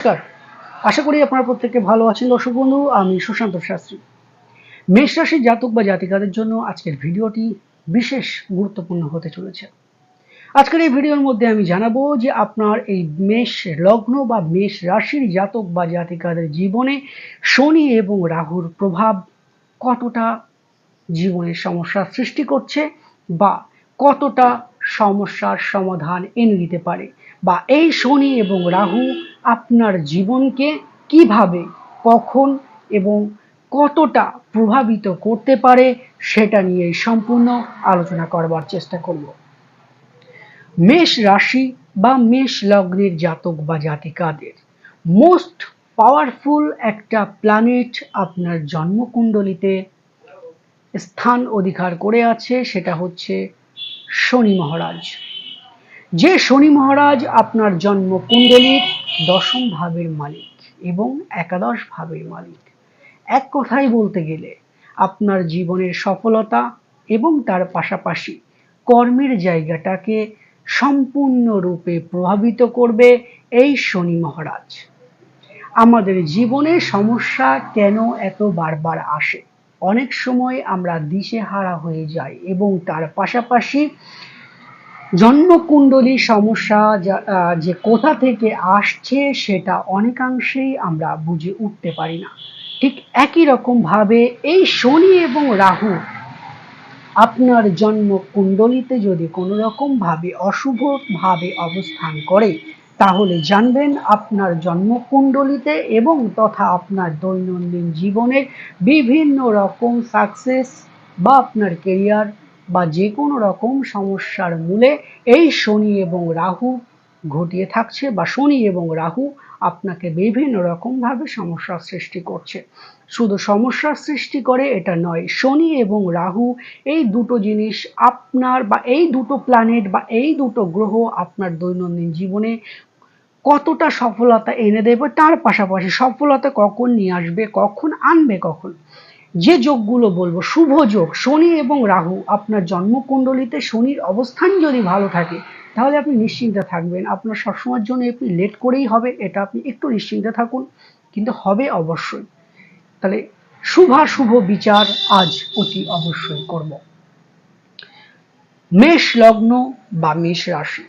নমস্কার। আশা করি আপনারা প্রত্যেকে ভালো আছেন। দর্শক বন্ধু, আমি সুশান্ত শাস্ত্রী। মেষ রাশির জাতক বা জাতিকাদের জন্য আজকের ভিডিওটি বিশেষ গুরুত্বপূর্ণ হতে চলেছে। আজকের এই ভিডিওর মধ্যে আমি জানাব যে আপনার এই মেষ লগ্ন বা মেষ রাশির জাতক বা জাতিকাদের জীবনে শনি এবং রাহুর প্রভাব কতটা জীবনের সমস্যার সৃষ্টি করছে বা কতটা সমস্যার সমাধান এনে দিতে পারে। বা এই শনি এবং রাহু আপনার জীবনকে কীভাবে, কখন এবং কতটা প্রভাবিত করতে পারে সেটা নিয়ে সম্পূর্ণ আলোচনা করবার চেষ্টা করব। মেষ রাশি বা মেষ লগ্নের জাতক বা জাতিকাদের মোস্ট পাওয়ারফুল একটা প্ল্যানেট আপনার জন্মকুণ্ডলিতে স্থান অধিকার করে আছে, সেটা হচ্ছে শনি মহারাজ। যে শনি মহারাজ আপনার জন্ম কুণ্ডলীর দশম ভাবের মালিক এবং একাদশ ভাবের মালিক। এক কথায় বলতে গেলে আপনার জীবনের সফলতা এবং তার পাশাপাশি কর্মের জায়গাটাকে সম্পূর্ণরূপে প্রভাবিত করবে এই শনি মহারাজ। আমাদের জীবনে সমস্যা কেন এত বারবার আসে? অনেক সময় আমরা দিশেহারা হয়ে যাই এবং তার পাশাপাশি জন্মকুণ্ডলী সমস্যা যা- কোথা থেকে আসছে সেটা অনেকাংশেই আমরা বুঝে উঠতে পারি না। ঠিক একই রকম ভাবে এই শনি এবং রাহু আপনার জন্ম কুণ্ডলিতে যদি কোনো রকম ভাবে অশুভ ভাবে অবস্থান করে, তাহলে জানবেন আপনার জন্ম কুণ্ডলিতে এবং তথা আপনার দৈনন্দিন জীবনের বিভিন্ন রকম সাকসেস বা আপনার কেরিয়ার বা যে কোনো রকম সমস্যার মূলে এই শনি এবং রাহু ঘটিয়ে থাকছে বা শনি এবং রাহু আপনাকে বিভিন্ন রকমভাবে সমস্যার সৃষ্টি করছে। শুধু সমস্যার সৃষ্টি করে এটা নয়, শনি এবং রাহু এই দুটো জিনিস আপনার বা এই দুটো প্ল্যানেট বা এই দুটো গ্রহ আপনার দৈনন্দিন জীবনে কতটা সফলতা এনে দেবে তার পাশাপাশি সফলতা কখন নিয়ে আসবে, কখন আনবে কখন? যে যোগগুলো বলব, শুভ যোগ, শনি এবং রাহু, আপনার জন্মকুণ্ডলিতে শনির অবস্থান যদি ভালো থাকে, তাহলে আপনি নিশ্চিন্তে থাকবেন। আপনার সবসময়ের জন্য একটু লেট করেই হবে, এটা আপনি একটু নিশ্চিন্তে থাকুন, কিন্তু হবে অবশ্যই। তাহলে শুভাশুভ বিচার আজ অতি অবশ্যই করব। মেষ লগ্ন বা মেষ রাশি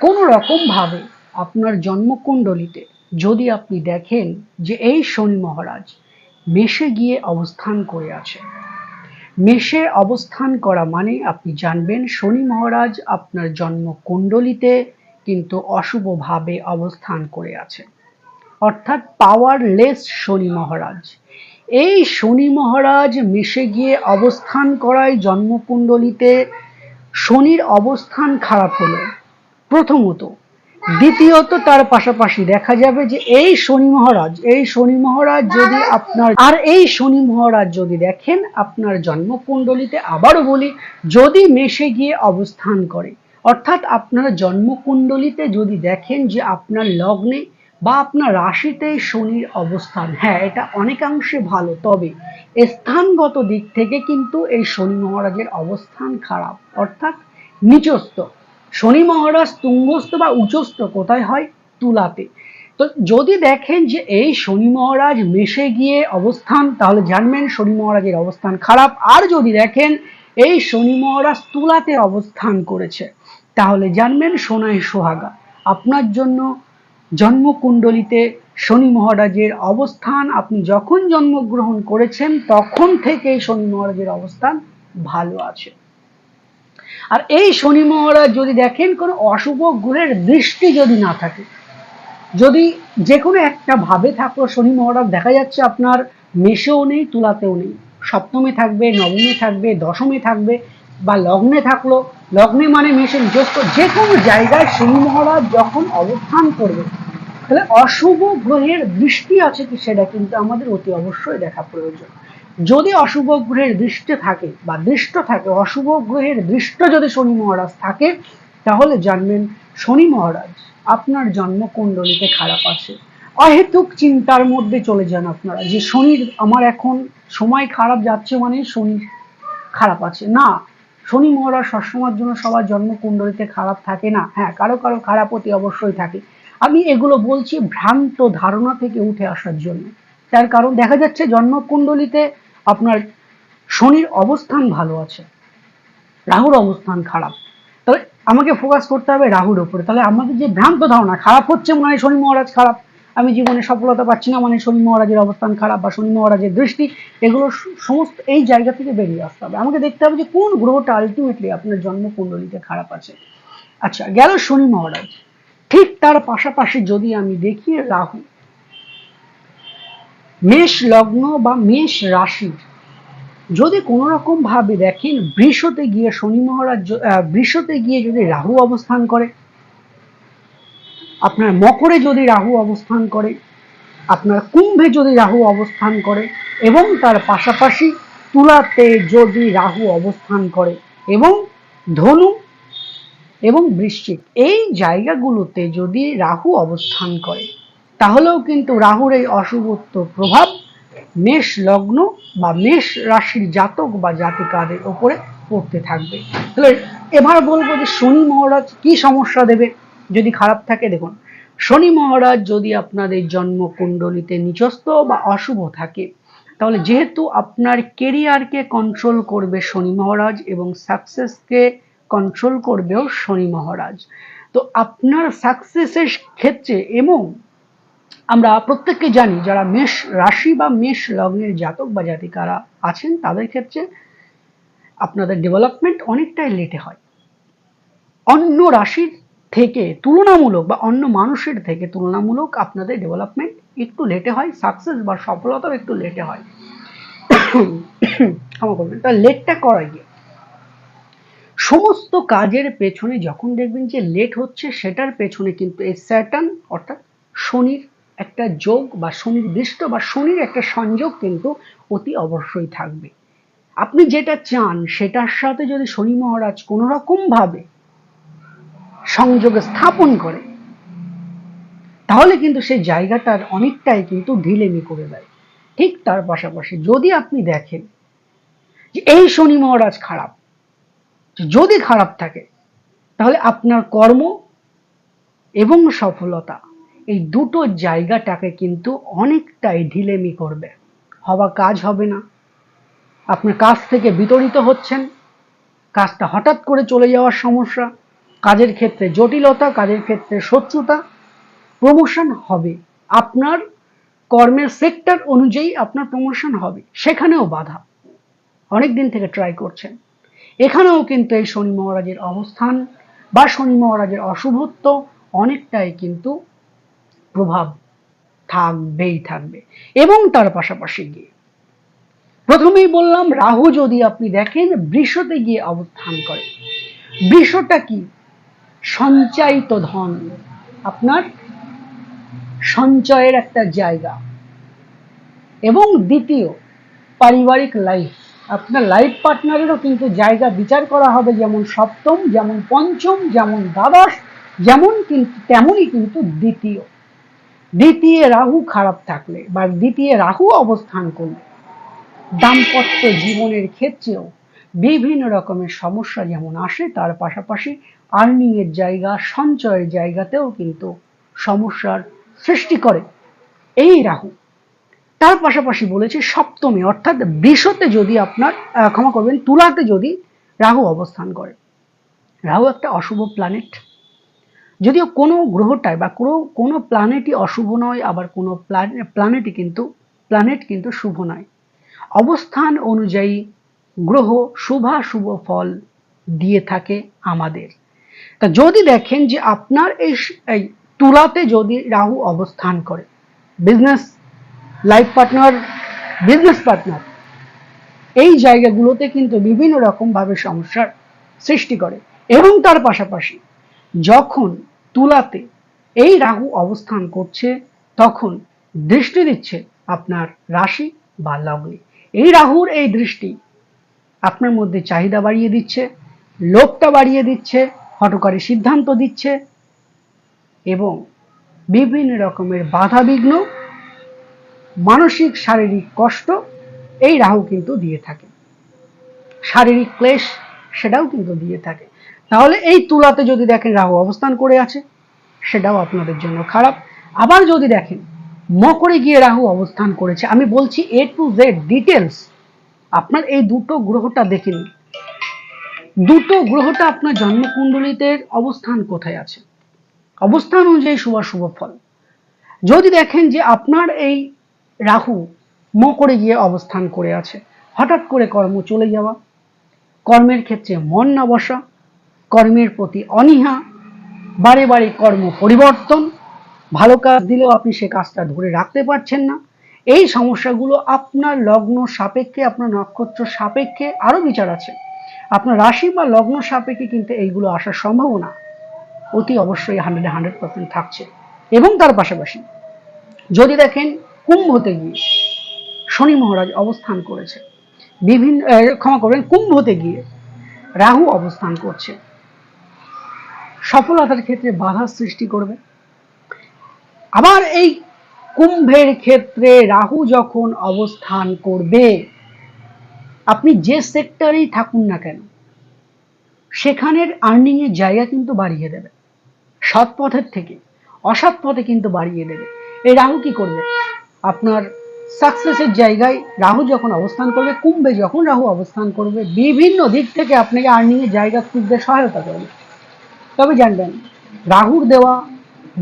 কোনো রকম ভাবে আপনার জন্মকুণ্ডলিতে যদি আপনি দেখেন যে এই শনি মহারাজ মেষে গিয়ে অবস্থান করে আছে। মেষে অবস্থান করা মানে আপনি জানবেন শনি মহারাজ আপনার জন্মকুণ্ডলিতে কিন্তু অশুভভাবে অবস্থান করে আছে। অর্থাৎ পাওয়ারলেস শনি মহারাজ। এই শনি মহারাজ মেশে গিয়ে অবস্থান করায় জন্মকুণ্ডলিতে শনির অবস্থান খারাপ হলো। প্রথমত দ্বিতীয়ত তার পাশাপাশি দেখা যাবে যে এই শনি মহারাজ, এই শনি মহারাজ যদি আপনার, আর এই শনি মহারাজ যদি দেখেন আপনার জন্মকুণ্ডলিতে, আবারও বলি, যদি মেষে গিয়ে অবস্থান করে, অর্থাৎ আপনার জন্মকুণ্ডলিতে যদি দেখেন যে আপনার লগ্নে বা আপনার রাশিতে শনির অবস্থান হ্যাঁ এটা অনেকাংশে ভালো, তবে স্থানগত দিক থেকে কিন্তু এই শনি মহারাজের অবস্থান খারাপ, অর্থাৎ নিচস্থ। শনি মহারাজ তুঙ্গস্থ বা উচ্চস্থ কোথায় হয়? তুলাতে। তো যদি দেখেন যে এই শনি মহারাজ মেশে গিয়ে অবস্থান, তাহলে জানবেন শনি মহারাজের অবস্থান খারাপ। আর যদি দেখেন এই শনি মহারাজ তুলাতে অবস্থান করেছে, তাহলে জানবেন সোনায় সোহাগা। আপনার জন্য জন্মকুণ্ডলিতে শনি মহারাজের অবস্থান, আপনি যখন জন্মগ্রহণ করেছেন, তখন থেকে শনি মহারাজের অবস্থান ভালো আছে। আর এই শনি মহারাজ যদি দেখেন কোনো অশুভ গ্রহের দৃষ্টি যদি না থাকে, যদি যে কোনো একটা ভাবে থাকল শনি মহারাজ দেখা যাচ্ছে আপনার মেষেও নেই, তুলাতেও নেই, সপ্তমে থাকবে, নবমে থাকবে, দশমে থাকবে বা লগ্নে থাকল, লগ্নে মানে মেষে নিজস্ব যে কোনো জায়গায় শনি মহারাজ যখন অবস্থান করবে, তাহলে অশুভ গ্রহের দৃষ্টি আছে কি সেটা কিন্তু আমাদের অতি অবশ্যই দেখা প্রয়োজন। যদি অশুভ গ্রহের দৃষ্টি থাকে বা দৃষ্ট থাকে, অশুভ গ্রহের দৃষ্ট যদি শনি মহারাজ থাকে, তাহলে জানবেন শনি মহারাজ আপনার জন্মকুণ্ডলিতে খারাপ আছে। অহেতুক চিন্তার মধ্যে চলে যান আপনারা যে শনির, আমার এখন সময় খারাপ যাচ্ছে মানে শনি খারাপ আছে। না, শনি মহারাজ সবসময়ের জন্য সবার জন্মকুণ্ডলিতে খারাপ থাকে না। হ্যাঁ কারও কারও খারাপ অতি অবশ্যই থাকে। আমি এগুলো বলছি ভ্রান্ত ধারণা থেকে উঠে আসার জন্য। তার কারণ দেখা যাচ্ছে জন্মকুণ্ডলিতে আপনার শনির অবস্থান ভালো আছে, রাহুর অবস্থান খারাপ। তাহলে আমাকে ফোকাস করতে হবে রাহুর উপরে। তাহলে আমাদের যে ভ্রান্ত ধারণা, খারাপ হচ্ছে মানে শনি মহারাজ খারাপ। আমি জীবনে সফলতা পাচ্ছি না মানে শনি মহারাজের অবস্থান খারাপ বা শনি মহারাজের দৃষ্টি, এগুলো সমস্ত এই জায়গা থেকে বেরিয়ে আসতে হবে। আমাকে দেখতে হবে যে কোন গ্রহটা আলটিমেটলি আপনার জন্মকুণ্ডলিতে খারাপ আছে। আচ্ছা গেল শনি মহারাজ। ঠিক তার পাশাপাশি যদি আমি দেখি রাহু মেষ লগ্ন বা মেষ রাশির যদি কোনো রকম ভাবে দেখেন বৃষতে গিয়ে শনি মহারাজ বৃষতে গিয়ে যদি রাহু অবস্থান করে, আপনার মকরে যদি রাহু অবস্থান করে, আপনার কুম্ভে যদি রাহু অবস্থান করে এবং তার পাশাপাশি তুলাতে যদি রাহু অবস্থান করে এবং ধনু এবং বৃশ্চিক, এই জায়গাগুলোতে যদি রাহু অবস্থান করে তাহলেও কিন্তু রাহুর এই অশুভত্ব প্রভাব মেষ লগ্ন বা মেষ রাশির জাতক বা জাতিকাদের ওপরে পড়তে থাকবে। তাহলে এবার বলব যে শনি মহারাজ কি সমস্যা দেবে? যদি খারাপ থাকে দেখুন, শনি মহারাজ যদি আপনাদের জন্ম কুণ্ডলিতে নিচস্থ বা অশুভ থাকে, তাহলে যেহেতু আপনার কেরিয়ারকে কন্ট্রোল করবে শনি মহারাজ এবং সাকসেসকে কন্ট্রোল করবেও শনি মহারাজ, তো আপনার সাকসেসের ক্ষেত্রে এবং আমরা প্রত্যেককে জানি যারা মেষ রাশি বা মেষ লগ্নের জাতক বা জাতিকারা আছেন, তাদের ক্ষেত্রে আপনাদের ডেভেলপমেন্ট অনেকটাই লেটে হয়। অন্য রাশির থেকে তুলনামূলক বা অন্য মানুষের থেকে তুলনামূলক আপনাদের ডেভেলপমেন্ট একটু লেটে হয় সাকসেস বা সফলতাও একটু লেটে হয়। ক্ষমা করবেন, তা লেটটা করা গিয়ে। সমস্ত কাজের পেছনে যখন দেখবেন যে লেট হচ্ছে, সেটার পেছনে কিন্তু এই স্যাটার্ন অর্থাৎ শনির একটা যোগ বা শনির দৃষ্ট বা শনির একটা সংযোগ কিন্তু অতি অবশ্যই থাকবে। আপনি যেটা চান, সেটার সাথে যদি শনি মহারাজ কোনো রকম ভাবে সংযোগ স্থাপন করে, তাহলে কিন্তু সেই জায়গাটার অনেকটাই কিন্তু ঢিলেমি করে দেয়। ঠিক তার পাশাপাশি যদি আপনি দেখেন যে এই শনি মহারাজ খারাপ যদি খারাপ থাকে, তাহলে আপনার কর্ম এবং সফলতা এই দুটো জায়গাটাকে কিন্তু অনেকটাই ঢিলেমি করবে। হওয়া কাজ হবে না। আপনার কাজ থেকে বিতরিত হচ্ছেন। কাজটা হঠাৎ করে চলে যাওয়ার সমস্যা। কাজের ক্ষেত্রে জটিলতা, কাজের ক্ষেত্রে শত্রুতা। প্রমোশন হবে। আপনার কর্মের সেক্টর অনুযায়ী আপনার প্রমোশন হবে। সেখানেও বাধা। অনেক দিন থেকে ট্রাই করছেন। এখানেও কিন্তু এই শনি মহারাজের অবস্থান বা শনি মহারাজের অশুভত্ব অনেকটাই কিন্তু প্রভাব থাকবেই থাকবে। এবং তার পাশাপাশি গিয়ে প্রথমেই বললাম, রাহু যদি আপনি দেখেন, বৃষতে গিয়ে অবস্থান করে। বৃষটা কি? সঞ্চায়িত ধন। আপনার সঞ্চয়ের একটা জায়গা। এবং দ্বিতীয়, পারিবারিক লাইফ আপনার লাইফ পার্টনারেরও কিন্তু জায়গা বিচার করা হবে, যেমন সপ্তম, যেমন পঞ্চম, যেমন দ্বাদশ, যেমন কিন্তু তেমনই কিন্তু দ্বিতীয়। দ্বিতীয় রাহু খারাপ থাকলে বা দ্বিতীয় রাহু অবস্থান করলে, দাম্পত্য জীবনের ক্ষেত্রেও বিভিন্ন রকমের সমস্যা যেমন আসে, তার পাশাপাশি আর্নিং এর জায়গা, সঞ্চয়ের জায়গাতেও কিন্তু সমস্যার সৃষ্টি করে এই রাহু। তার পাশাপাশি বলেছে সপ্তমে, অর্থাৎ বৃষতে যদি আপনার ক্ষমা করবেন, তুলাতে যদি রাহু অবস্থান করে। রাহু একটা অশুভ প্ল্যানেট যদিও কোনো গ্রহটায় বা কোনো কোনো প্ল্যানেটই অশুভ নয়, আবার কোনো প্ল্যানেটই কিন্তু প্ল্যানেট কিন্তু শুভ নয়। অবস্থান অনুযায়ী গ্রহ শুভাশুভ ফল দিয়ে থাকে আমাদের। তা যদি দেখেন যে আপনার এই তুলাতে যদি রাহু অবস্থান করে business life partner business partner এই জায়গাগুলোতে কিন্তু বিভিন্ন রকম ভাবে সমস্যার সৃষ্টি করে। এবং তার পাশাপাশি যখন তুলাতে এই রাহু অবস্থান করছে, তখন দৃষ্টি দিচ্ছে আপনার রাশি বা লগ্নে। এই রাহুর এই দৃষ্টি আপনার মধ্যে চাহিদা বাড়িয়ে দিচ্ছে, লোভটা বাড়িয়ে দিচ্ছে হটকারী সিদ্ধান্ত দিচ্ছে এবং বিভিন্ন রকমের বাধা বিঘ্ন মানসিক শারীরিক কষ্ট এই রাহু কিন্তু দিয়ে থাকে। শারীরিক ক্লেশ সেটাও কিন্তু দিয়ে থাকে। তাহলে এই তুলাতে যদি দেখেন রাহু অবস্থান করে আছে, সেটাও আপনাদের জন্য খারাপ। আবার যদি দেখেন মকরে গিয়ে রাহু অবস্থান করেছে, আমি বলছি এ টু জেড ডিটেলস আপনার এই দুটো গ্রহটা দেখে নিন দুটো গ্রহটা আপনার জন্মকুণ্ডলিতে অবস্থান কোথায় আছে? অবস্থান অনুযায়ী শুভ ফল। যদি দেখেন যে আপনার এই রাহু মকরে গিয়ে অবস্থান করে আছে, হঠাৎ করে কর্ম চলে যাওয়া, কর্মের ক্ষেত্রে মন না বসা কর্মের প্রতি অনীহা, বারে বারে কর্ম পরিবর্তন, ভালো কাজ দিলেও আপনি সে কাজটা ধরে রাখতে পারছেন না। এই সমস্যাগুলো আপনার লগ্ন সাপেক্ষে, আপনার নক্ষত্র সাপেক্ষে আরও বিচার আছে। আপনার রাশি বা লগ্ন সাপেক্ষে কিন্তু এইগুলো আসার সম্ভাবনা অতি অবশ্যই হান্ড্রেড হান্ড্রেড পার্সেন্ট থাকছে। এবং তার পাশাপাশি যদি দেখেন কুম্ভতে গিয়ে শনি মহারাজ অবস্থান করেছে। বিভিন্ন ক্ষমা করবেন কুম্ভতে গিয়ে রাহু অবস্থান করছে। সফলতার ক্ষেত্রে বাধা সৃষ্টি করবে। আবার এই কুম্ভের ক্ষেত্রে রাহু যখন অবস্থান করবে, আপনি যে সেক্টরেই থাকুন না কেন, সেখানের আর্নিং এর জায়গা কিন্তু বাড়িয়ে দেবে। সৎ পথের থেকে অসৎ পথে কিন্তু বাড়িয়ে দেবে। এই রাহু কি করবে? আপনার সাকসেসের জায়গায় রাহু যখন অবস্থান করবে, কুম্ভে যখন রাহু অবস্থান করবে, বিভিন্ন দিক থেকে আপনাকে আর্নিং এর জায়গা খুঁজতে সহায়তা করবে। তবে জানবেন, রাহুর দেওয়া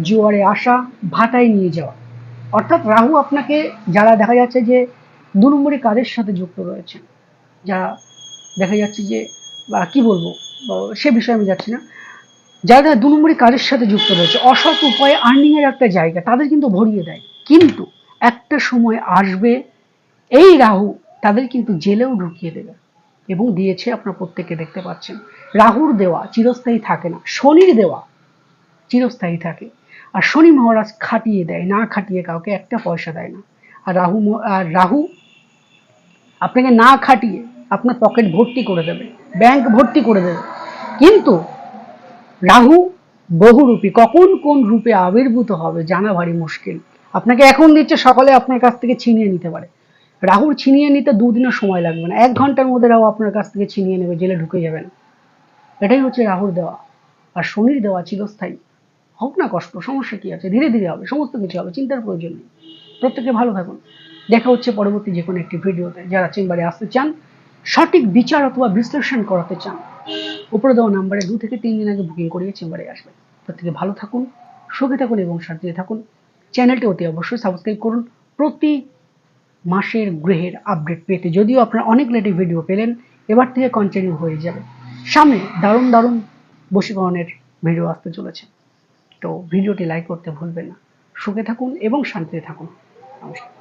জোয়ারে আসা ভাটায় নিয়ে যাওয়া। অর্থাৎ রাহু আপনাকে, যারা দেখা যাচ্ছে যে দু নম্বরী কাজের সাথে যুক্ত রয়েছে যারা দেখা যাচ্ছে যে কি বলব সে বিষয়ে আমি যাচ্ছি না, যারা যারা দু নম্বরী কাজের সাথে যুক্ত রয়েছে, অসৎ উপায়ে আর্নিং এর একটা জায়গা, তাদের কিন্তু ভরিয়ে দেয়। কিন্তু একটা সময় আসবে, এই রাহু তাদের কিন্তু জেলেও ঢুকিয়ে দেবে এবং দিয়েছে আপনার প্রত্যেকে দেখতে পাচ্ছেন। রাহুর দেওয়া চিরস্থায়ী থাকে না, শনির দেওয়া চিরস্থায়ী থাকে। আর শনি মহারাজ খাটিয়ে দেয়, না খাটিয়ে কাউকে একটা পয়সা দেয় না। আর রাহু আর রাহু আপনাকে না খাটিয়ে আপনার পকেট ভর্তি করে দেবে, ব্যাংক ভর্তি করে দেবে। কিন্তু রাহু বহুরূপী, কখন কোন রূপে আবির্ভূত হবে জানা ভারী মুশকিল। আপনাকে এখন দিচ্ছে, সকালে আপনার কাছ থেকে ছিনিয়ে নিতে পারে। রাহুর ছিনিয়ে নিতে দুদিনের সময় লাগবে না, এক ঘণ্টার মধ্যে রাহু আপনার কাছ থেকে ছিনিয়ে নেবে, জেলে ঢুকে যাবেন এটাই হচ্ছে রাহুর দেওয়া। আর শনির দেওয়া চিরস্থায়ী। হোক না কষ্ট, সমস্যা কি আছে? ধীরে ধীরে হবে, সমস্ত কিছু হবে, চিন্তার প্রয়োজন নেই। প্রত্যেকে ভালো থাকুন। দেখা হচ্ছে পরবর্তী যে কোনো একটি ভিডিওতে। যারা চেম্বারে আসতে চান, সঠিক বিচার অথবা বিশ্লেষণ করাতে চান, উপরে দেওয়া নাম্বারে দু থেকে তিন দিন আগে বুকিং করিয়ে চেম্বারে আসবেন। প্রত্যেকে ভালো থাকুন, সুখে থাকুন এবং শান্তিতে থাকুন। চ্যানেলটি অতি অবশ্যই সাবস্ক্রাইব করুন। প্রতি মাসের গ্রহের আপডেট পেতে যদিও আপনারা অনেক লেটে ভিডিও পেলেন, এবার থেকে কন্টিনিউ হয়ে যাবে। সামনে দারুণ দারুণ বশীকরণের ভিডিও আসতে চলেছে। তো ভিডিওটি লাইক করতে ভুলবেন না। সুখে থাকুন এবং শান্তিতে থাকুন। নমস্কার।